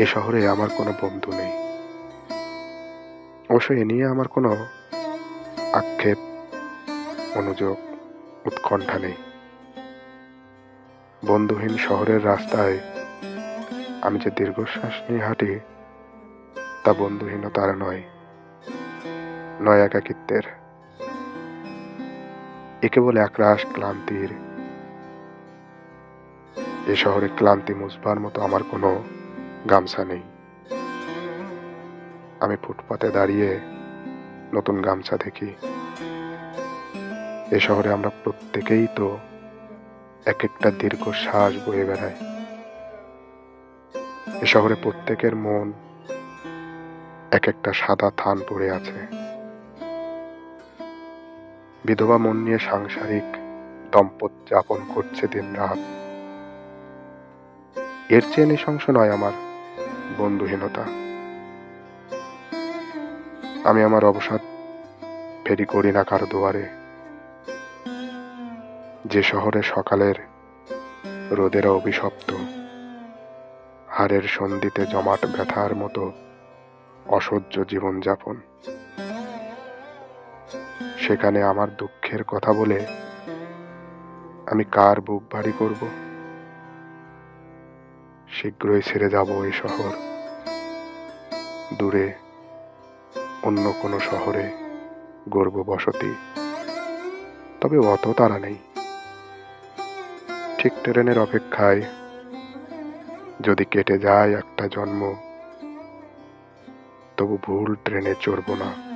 এ শহরে আমার কোনো বন্ধু নেই। অবশ্য এ নিয়ে আমার কোনো আক্ষেপ, মনোযোগ, উৎকণ্ঠা নেই। বন্ধুহীন শহরের রাস্তায় আমি যে দীর্ঘশ্বাস নিয়ে হাঁটি, তা বন্ধুহীনতার নয় নয় একাকিত্বের। একে বলে একরাশ ক্লান্তির। এ শহরে ক্লান্তি মুছবার মতো আমার কোনো গামছা নেই। আমি ফুটপাতে দাঁড়িয়ে নতুন গামছা দেখি। এ শহরে আমরা প্রত্যেকেই তো এক একটা দীর্ঘ শ্বাস বয়ে বেড়ায় এ শহরে প্রত্যেকের মন এক একটা সাদা থান পড়ে আছে। বিধবা মন নিয়ে সাংসারিক দম্পত যাপন করছে দিন রাত এর চেয়ে নৃশংস নয় আমার। বন্ধুহীনতা। আমি আমার অবসাদ ফেরি করি না কারও দুয়ারে। যে শহরে সকালের রোদের অভিশপ্ত, হাড়ের সন্ধিতে জমাট ব্যথার মতো অসহ্য জীবনযাপন, সেখানে আমার দুঃখের কথা বলে আমি কার বুক ভারী করব? শীঘ্রই ছেড়ে যাব এই শহর। দূরে অন্য কোনো শহরে গর্ব বসতি। তবে অত তারা নেই। ঠিক ট্রেনের অপেক্ষায় যদি কেটে যায় একটা জন্ম, তবু ভুল ট্রেনে চড়ব না।